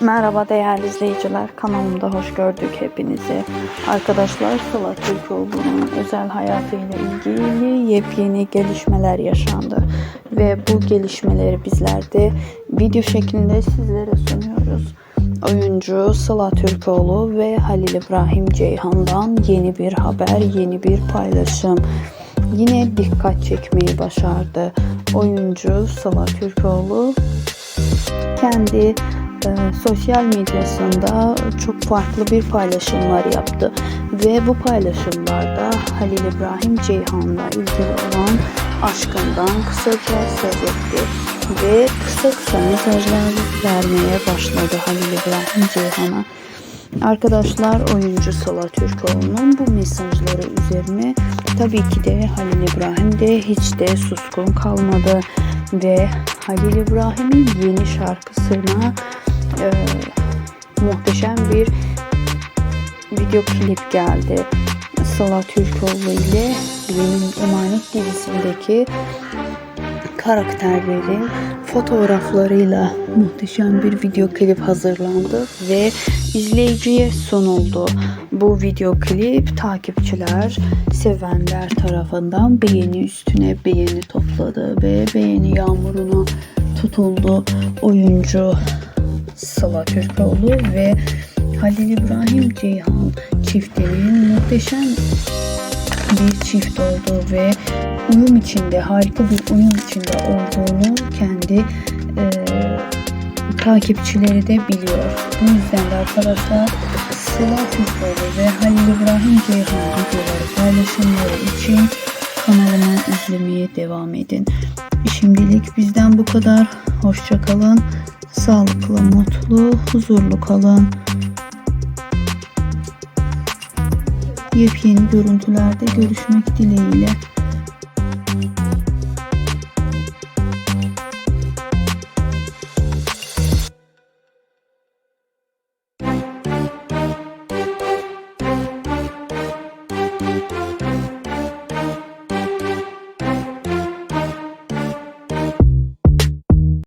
Merhaba değerli izleyiciler. Kanalımda hoş gördük hepinizi. Arkadaşlar Sıla Türkoğlu'nun özel hayatıyla ilgili yepyeni gelişmeler yaşandı. Ve bu gelişmeleri bizler de video şeklinde sizlere sunuyoruz. Oyuncu Sıla Türkoğlu ve Halil İbrahim Ceyhan'dan yeni bir haber, yeni bir paylaşım. Yine dikkat çekmeyi başardı. Oyuncu Sıla Türkoğlu kendi e, sosyal medyasında çok farklı bir paylaşımlar yaptı. Ve bu paylaşımlarda Halil İbrahim Ceyhan'la ilgili olan aşkından kısaca söz etti. Ve kısa kısa mesajlar vermeye başladı Halil İbrahim Ceyhan'a. Arkadaşlar oyuncu Sıla Türkoğlu'nun bu mesajları üzerine tabii ki de Halil İbrahim de hiç de suskun kalmadı. Ve Halil İbrahim'in yeni şarkısına e, muhteşem bir video klip geldi. Sıla Türkoğlu ile Benim Emanet dizisindeki karakterlerin fotoğraflarıyla muhteşem bir video klip hazırlandı ve izleyiciye sunuldu. Bu video klip takipçiler, sevenler tarafından beğeni üstüne beğeni topladı ve beğeni yağmuruna tutuldu. Oyuncu Sıla Türkoğlu ve Halil İbrahim Ceyhan çiftinin muhteşem bir çift oldu ve uyum içinde harika bir uyum içinde olduğunu kendi e, takipçileri de biliyor. Bu yüzden de arkadaşlar Sıla Türkoğlu ve Halil İbrahim Ceyhan videoları paylaşımları için izlemeye devam edin. Şimdilik bizden bu kadar. Hoşça kalın. Sağlıklı, mutlu, huzurlu kalın. Yepyeni görüntülerde görüşmek dileğiyle.